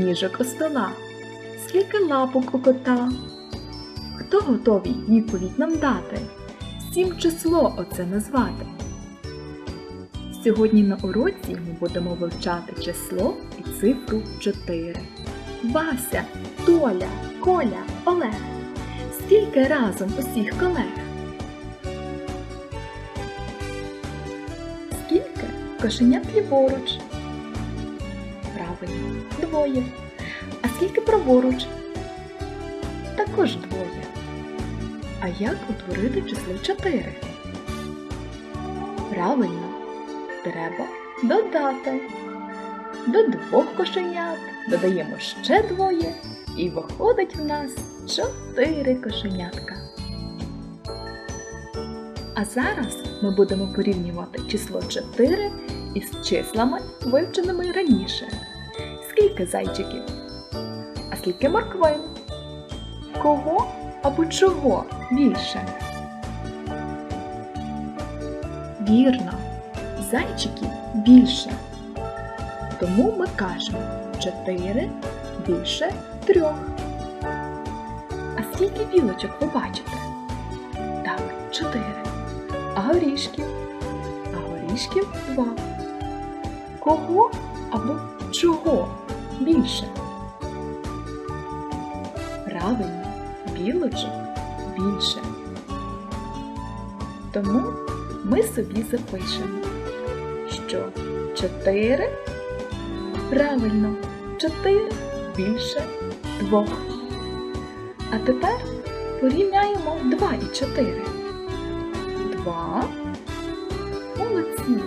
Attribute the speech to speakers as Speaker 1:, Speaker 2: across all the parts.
Speaker 1: ніжок у стола? Скільки лапок у кота? Хто готовий відповідь нам дати? Сім число оце назвати. Сьогодні на уроці ми будемо вивчати число і цифру 4. Вася, Толя, Коля, Олег. Скільки разом усіх колег? Скільки кошенят ліворуч? Правильно, двоє. А скільки праворуч? Також двоє. А як утворити число 4? Правильно, треба додати. До двох кошенят додаємо ще двоє, і виходить в нас чотири кошенятка. А зараз ми будемо порівнювати число 4 із числами, вивченими раніше. Скільки зайчиків? А скільки морквин? Кого або чого більше? Вірно, зайчиків більше. Тому ми кажемо 4 більше 3. А скільки білочок ви бачите? Так, 4. А горішків? А горішків 2. Кого або чого більше? Правильно, білочок більше. Тому ми собі запишемо, що 4 правильно 4 більше 2. А тепер порівняємо 2 і 4. 2 молодці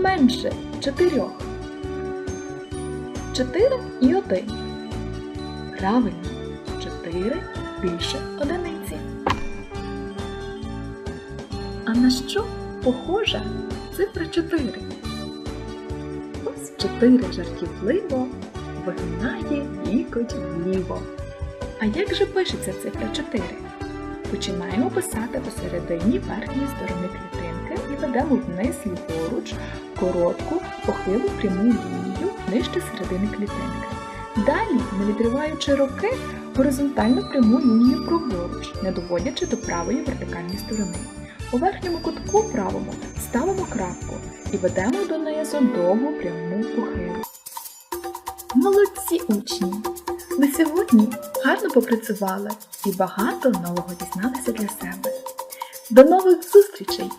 Speaker 1: менше 4. 4 і 1. Правильно, 4 більше одиниці. А на що похожа цифра 4? Ось 4 жартівливо вигинає лікоть вліво. А як же пишеться цифра 4? Починаємо писати посередині верхньої сторони клітинки і ведемо вниз ліворуч коротку, похилу пряму лінію нижче середини клітинки. Далі, не відриваючи руки, горизонтальну пряму лінію праворуч, не доводячи до правої вертикальної сторони. У верхньому кутку правому ставимо крапку і ведемо донизу довгу пряму похилу. Молодці учні! Ви сьогодні гарно попрацювали і багато нового дізналися для себе. До нових зустрічей!